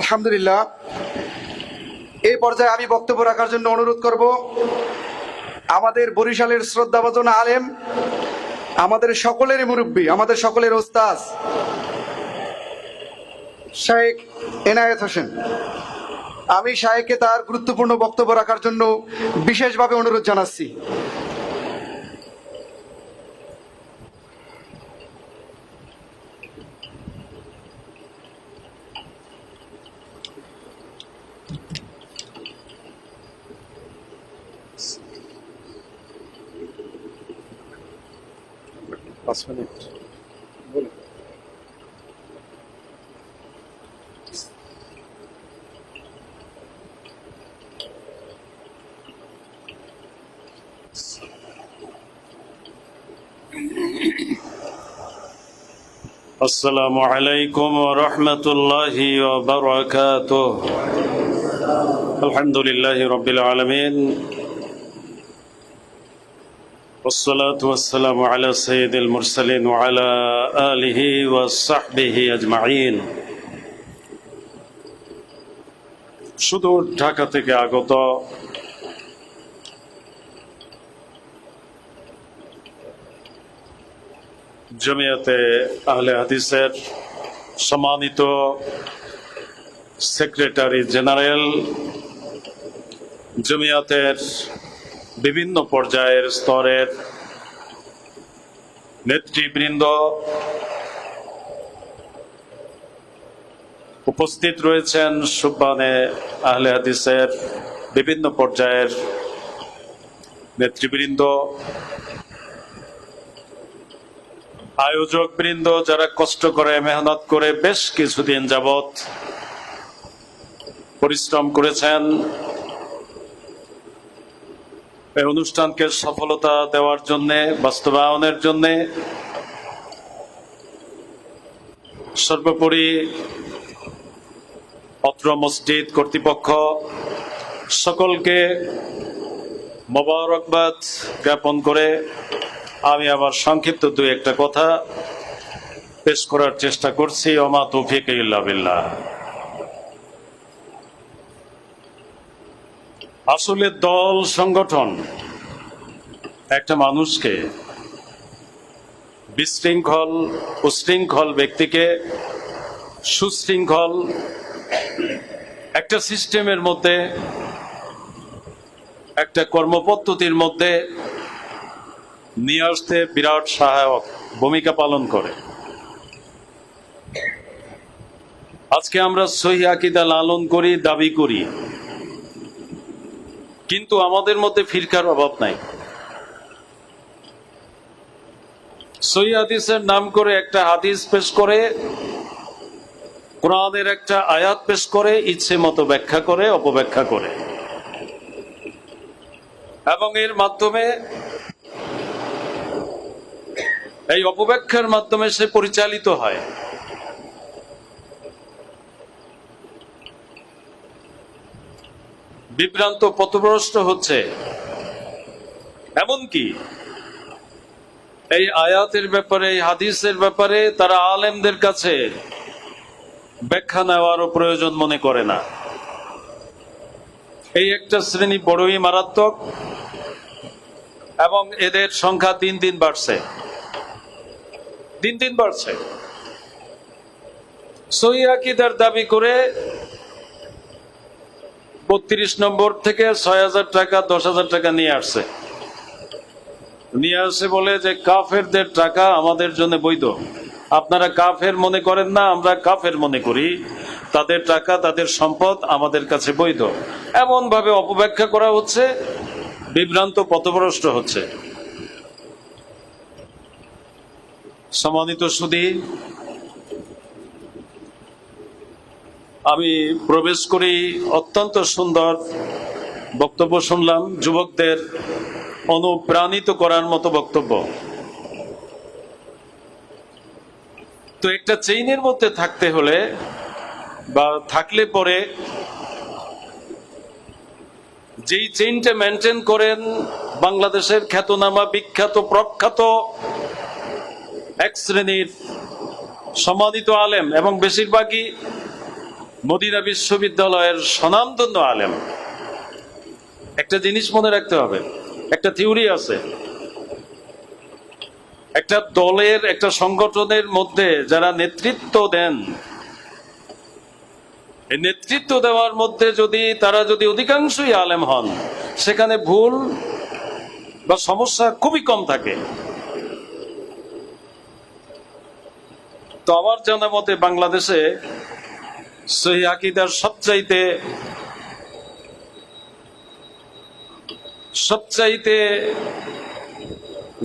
আলহামদুলিল্লাহ। এই পর্যায়ে আমি বক্তব্য রাখার জন্য অনুরোধ করব, আমাদের বরিশালের শ্রদ্ধাভাজন আলেম, আমাদের সকলেরই মুরব্বী, আমাদের সকলের ওস্তাজ শাহেক এনায়েত হোসেন। আমি শাহেককে তার গুরুত্বপূর্ণ বক্তব্য রাখার জন্য বিশেষভাবে অনুরোধ জানাচ্ছি। was verliebt. السلام عليكم ورحمة الله وبركاته الحمد لله رب العالمين والصلاة والسلام على سيد المرسلين وعلى آله وصحبه أجمعين সুদূর ঢাকা থেকে আগত জমিয়তে আহলে হাদিসের সম্মানিত সেক্রেটারি জেনারেল জমিয়তের বিভিন্ন পর্যায়ের স্তরের নেতৃবৃন্দ উপস্থিত রয়েছেন সুব্বানে আহলে হাদিসের বিভিন্ন পর্যায়ের নেতৃবৃন্দ আয়োজক বৃন্দ যারা কষ্ট করে, মেহনত করে বেশ কিছুদিন যাবত পরিশ্রম করেছেন। এই অনুষ্ঠানকে সফলতা দেওয়ার জন্য, বাস্তবায়নের জন্য সর্বোপরি অত্র মসজিদ কর্তৃপক্ষ সকলকে মোবারকবাদ জ্ঞাপন করে আমি আবার সংক্ষিপ্ত দুই একটা কথা পেশ করার চেষ্টা করছি। অমা তৌফিক ইল্লা বিল্লাহ। আসলে দল, সংগঠন একটা মানুষকে বিশৃঙ্খল, উশৃঙ্খল ব্যক্তিকে সুশৃঙ্খল একটা সিস্টেমের মধ্যে, একটা কর্মপদ্ধতির মধ্যে নিয়ে আসতে বিরাট সহায়ক ভূমিকা পালন করে। আজকে আমরা সহি আকিদা লালন করি, দাবি করি। কিন্তু আমাদের মধ্যে ফিরকার অভাব নাই। সহি হাদিসের নাম করে একটা হাদিস পেশ করে, কোরআনের একটা আয়াত পেশ করে, ইচ্ছে মতো ব্যাখ্যা করে, অপব্যাখ্যা করে। এবং এর মাধ্যমে এই অপব্যাখ্যার মাধ্যমে সে পরিচালিত হয়। বিভ্রান্ত পথভ্রষ্ট হচ্ছে। এমনকি এই আয়াতের ব্যাপারে, এই হাদিসের ব্যাপারে তারা আলেমদের কাছে ব্যাখ্যা নেওয়ারও প্রয়োজন মনে করে না। এই একটা শ্রেণি বড়ই মারাত্মক এবং এদের সংখ্যা দিন দিন বাড়ছে। দিন দিন বাড়ছে। সহি আকিদার দাবি করে বত্রিশ নম্বর থেকে ছয় হাজার টাকা, দশ হাজার টাকা নিয়ে আসছে। নিয়ে আসে বলে যে, কাফেরদের টাকা আমাদের জন্য বৈধ। আপনারা কাফের মনে করেন না, আমরা কাফের মনে করি। তাদের টাকা, তাদের সম্পদ আমাদের কাছে বৈধ। এমন ভাবে অপব্যাখ্যা করা হচ্ছে, বিভ্রান্ত, পথভ্রষ্ট হচ্ছে। সম্মানিত সুদী আমি প্রবেশ করি অত্যন্ত সুন্দর বক্তব্য শুনলাম, যুবকদের অনুপ্রাণিত করার মতো বক্তব্য। তো একটা চেইনের মধ্যে থাকতে হলে বা থাকলে পরে যেই চেইনটা মেনটেন করেন, বাংলাদেশের খ্যাতনামা বিখ্যাত, প্রখ্যাত এক শ্রেণির সম্মানিত আলেম এবং বেশিরভাগই মদিনা বিশ্ববিদ্যালয়ের স্বনামধন্য আলেম। একটা জিনিস মনে রাখতে হবে, একটা থিওরি আছে। একটা দলের, একটা সংগঠনের মধ্যে যারা নেতৃত্ব দেন নেতৃত্ব দেওয়ার মধ্যে যদি তারা যদি অধিকাংশই আলেম হন, সেখানে ভুল বা সমস্যা খুবই কম থাকে। তো আমার জানা মতে বাংলাদেশে সহি আকিদার সবচাইতে সবচাইতে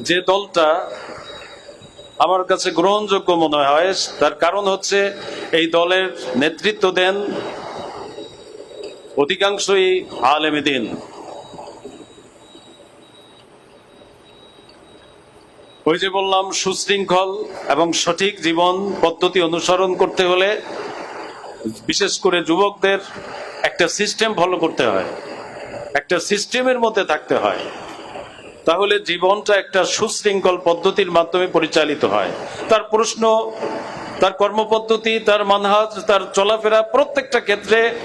যে দলটা আমার কাছে গ্রহণযোগ্য মনে হয়, তার কারণ হচ্ছে এই দলের নেতৃত্ব দেন অধিকাংশই আলেমে দিন। ওই যে বললাম, সুশৃঙ্খল এবং সঠিক জীবন পদ্ধতি অনুসরণ করতে হলে বিশেষ করে যুবকদের একটা সিস্টেম ফলো করতে হয়। একটা সিস্টেমের মধ্যে থাকতে হয়। তাহলে জীবনটা একটা সুশৃঙ্খল পদ্ধতির মাধ্যমে পরিচালিত হয়। তার প্রশ্ন, তার কর্মপদ্ধতি, তার মানহাজ, তার চলাফেরা প্রত্যেকটা ক্ষেত্রে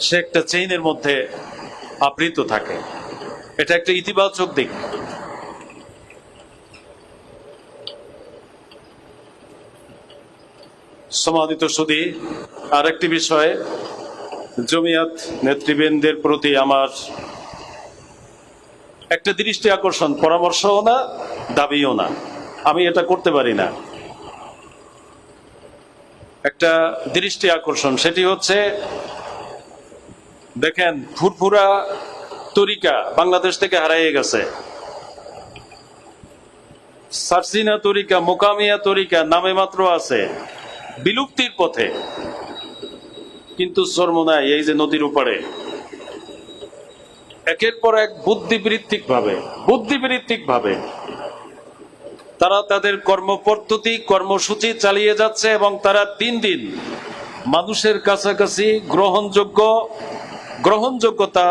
সে একটা চেইনের মধ্যে আবৃত থাকে। এটা একটা ইতিবাচক দিক। সমাদিত সুদী আরেকটি বিষয়, জমিয়াত নেতৃবৃন্দের প্রতি আমার একটা দৃষ্টি আকর্ষণ, পরামর্শও না, দাবিও না। আমি এটা করতে পারি না। একটা দৃষ্টি আকর্ষণ, সেটি হচ্ছে, দেখেন, ফুরফুরা তরিকা বাংলাদেশ থেকে হারিয়ে গেছে। সার্সিনা তরিকা, মোকামিয়া তরিকা নামে মাত্র আছে। বিলুপ্তির পথে। কিন্তু চর্মনায় এই যে নদীর উপরে, একের পর এক বুদ্ধিবৃত্তিক ভাবে বুদ্ধিবৃত্তিক ভাবে তারা তাদের কর্মপদ্ধতি, কর্মসূচি চালিয়ে যাচ্ছে এবং তারা দিন দিন মানুষের কাছাকাছি গ্রহণযোগ্য, গ্রহণযোগ্যতা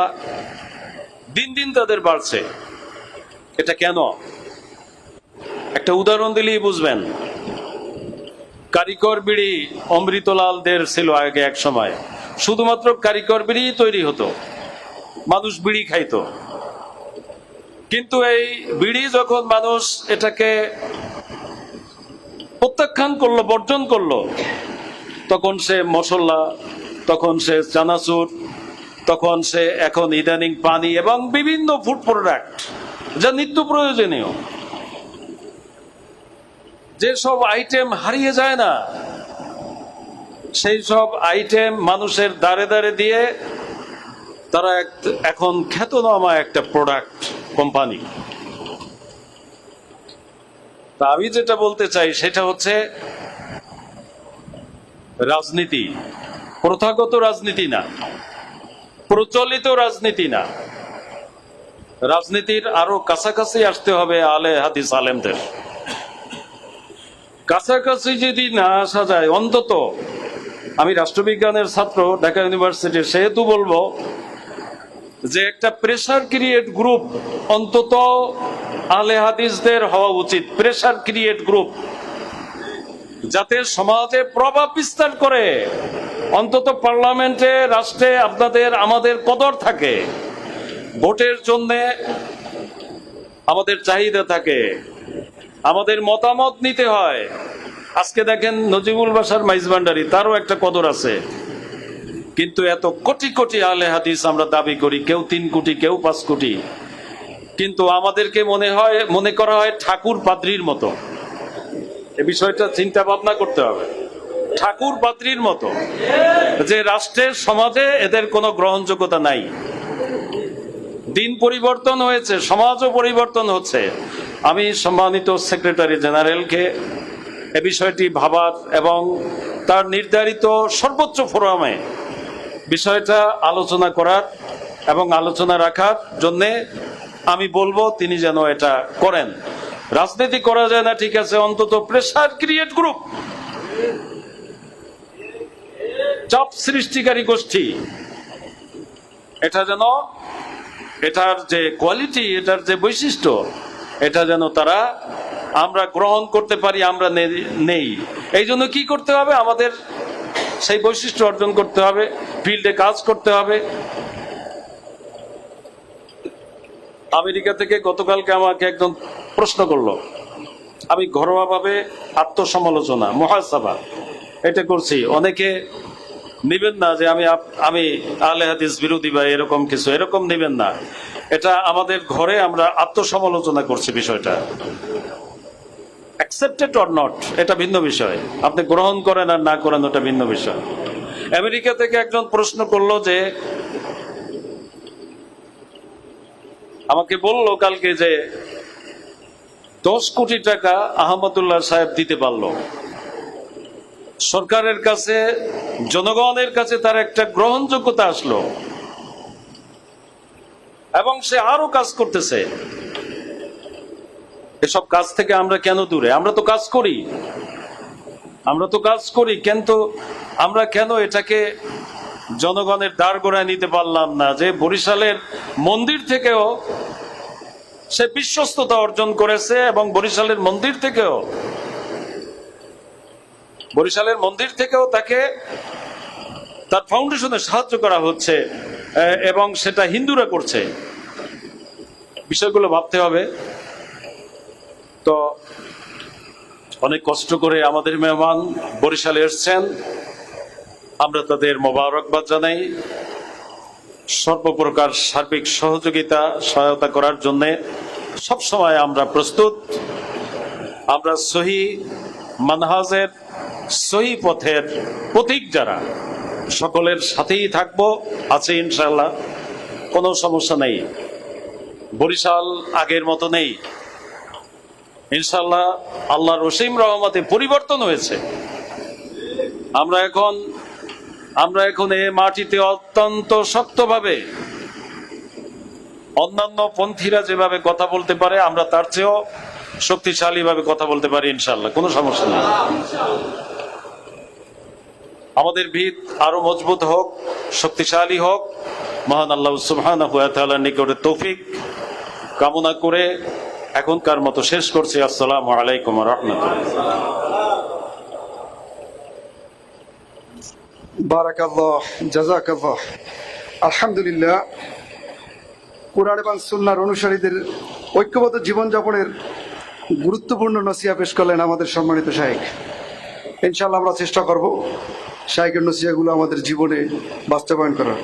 দিন দিন তাদের বাড়ছে। এটা কেন? একটা উদাহরণ দিলেই বুঝবেন। কারিকর বিড়ি অমৃতলালদের ছিল আগে এক সময়। শুধুমাত্র কারিকর বিড়ি তৈরি হতো। মানুষ বিড়ি খাইতো। কিন্তু এই বিড়ি যখন মানুষ এটাকে প্রত্যাখ্যান করল, বর্জন করল, তখন সে মশলা, তখন সে চানাচুর, তখন সে এখন ইদানিং পানি এবং বিভিন্ন ফুড প্রোডাক্ট যা নিত্য প্রয়োজনীয়। যেসব আইটেম হারিয়ে যায় না, সেই সব আইটেম মানুষের দাঁড়ে দাঁড়ে দিয়ে তারা এখন খ্যাতনামা একটা প্রোডাক্ট কোম্পানি তা আমি যেটা বলতে চাই সেটা হচ্ছে রাজনীতি। প্রথাগত রাজনীতি না, প্রচলিত রাজনীতি না। রাজনীতির আরও কাছাকাছি আসতে হবে আলে হাদিস আলেমদের। কাছাকাছি যদি না আসা যায় অন্তত আমি রাষ্ট্রবিজ্ঞানের ছাত্র, ঢাকা ইউনিভার্সিটির, সেহেতু বলব যে একটা প্রেশার ক্রিয়েট গ্রুপ অন্তত আলে হাদিসদের হওয়া উচিত। প্রেশার ক্রিয়েট গ্রুপ যাতে সমাজে প্রভাব বিস্তার করে। অন্তত পার্লামেন্টে, রাষ্ট্রে আপনাদের, আমাদের কদর থাকে। ভোটের জন্যে আমাদের চাহিদা থাকে। আমাদের মতামত নিতে হয়। আজকে দেখেন নজিবুল বাসার মাইজবান্ডারি তারও একটা কদর আছে। কিন্তু এত কোটি কোটি আলে হাদিস আমরা দাবি করি, কেউ তিন কোটি, কেউ পাঁচ কোটি। কিন্তু আমাদেরকে মনে হয়, মনে করা হয় ঠাকুর পাদ্রির মতো। এ বিষয়টা চিন্তা ভাবনা করতে হবে। ঠাকুর পাত্রীর মতো। যে রাষ্ট্রের সমাজে এদের কোনো গ্রহণযোগ্যতা নাই। দিন পরিবর্তন হয়েছে, সমাজও পরিবর্তন হচ্ছে। আমি সম্মানিত সেক্রেটারি জেনারেলকে এ বিষয়টি ভাবার এবং তার নির্ধারিত সর্বোচ্চ ফোরামে বিষয়টা আলোচনা করার এবং আলোচনা রাখার জন্যে আমি বলব তিনি যেন এটা করেন। রাজনীতি করা যায় না, ঠিক আছে, অন্তত প্রেশার ক্রিয়েট গ্রুপ চাপ সৃষ্টিকারী গোষ্ঠী, এটা যেন, এটার যে কোয়ালিটি এটার যে বৈশিষ্ট্য এটা যেন তারা আমরা গ্রহণ করতে পারি, আমরা নেই। এই জন্য কি করতে হবে? আমাদের সেই বৈশিষ্ট্য অর্জন করতে হবে, ফিল্ডে কাজ করতে হবে। আমেরিকা থেকে গতকালকে আমাকে একজন প্রশ্ন করল। আমি ঘরোয়াভাবে আত্মসমালোচনা মহাসভা এটা করছি। অনেকে নেবেন না যে আমি আমি আলে হাদিস বিরোধী বা এরকম কিছু, এরকম নেবেন না। এটা আমাদের ঘরে আমরা আত্মসমালোচনা করছি বিষয়টা। অ্যাকসেপ্টেড অর নট এটা ভিন্ন বিষয়। আপনি গ্রহণ করেন আর না করেন, ওটা ভিন্ন বিষয়। আমেরিকা থেকে একজন প্রশ্ন করল যে, আমাকে বলল কালকে যে, দশ কোটি টাকা আহমদুল্লাহ সাহেব দিতে পারল। সরকারের কাছে, জনগণের কাছে তার একটা গ্রহণযোগ্যতা আসলো। এবং সে আরও কাজ করতেছে। এসব কাজ থেকে আমরা কেন দূরে? আমরা তো কাজ করি। আমরা তো কাজ করি, কিন্তু আমরা কেন এটাকে জনগণের দাঁড় গোড়ায় নিতে পারলাম না? যে বরিশালের মন্দির থেকেও সে বিশ্বস্ততা অর্জন করেছে এবং বরিশালের মন্দির থেকেও বরিশালের মন্দির থেকেও তাকে তার ফাউন্ডেশনে সাহায্য করা হচ্ছে এবং সেটা হিন্দুরা করছে। বিষয়গুলো ভাবতে হবে। তো অনেক কষ্ট করে আমাদের মেহমান বরিশালে এসছেন। আমরা তাদের মোবারকবাদ জানাই। সর্বপ্রকার সার্বিক সহযোগিতা, সহায়তা করার জন্য সবসময় আমরা প্রস্তুত। আমরা সহি মানহাজের সহি পথের প্রতীক যারা, সকলের সাথেই থাকব, আছে ইনশাল্লাহ কোনো সমস্যা নেই। বরিশাল আগের মতো নেই। ইনশাল্লাহ আল্লাহ রসিম রহমতে পরিবর্তন হয়েছে। আমরা এখন আমরা এখন এ মাটিতে অত্যন্ত শক্তভাবে, অন্যান্য পন্থীরা যেভাবে কথা বলতে পারে, আমরা তার চেয়েও শক্তিশালী ভাবে কথা বলতে পারি ইনশাল্লাহ কোনো সমস্যা নেই। আমাদের ভিত আরও মজবুত হোক, শক্তিশালী হোক। মহান আল্লাহ সুবহান নিকটে তৌফিক কামনা করে এখনকার মতো শেষ করছি। আসসালামু আলাইকুম রহমতুল্লাহ। বারাকাল্লাহ, জাজাকাল্লাহ। আলহামদুলিল্লাহ, কোরআন এবং সুন্নার অনুসারীদের ঐক্যবদ্ধ জীবনযাপনের গুরুত্বপূর্ণ নসিয়া পেশ করলেন আমাদের সম্মানিত শাহেক ইনশাল্লাহ আমরা চেষ্টা করব শাহেকের নসিয়াগুলো আমাদের জীবনে বাস্তবায়ন করার।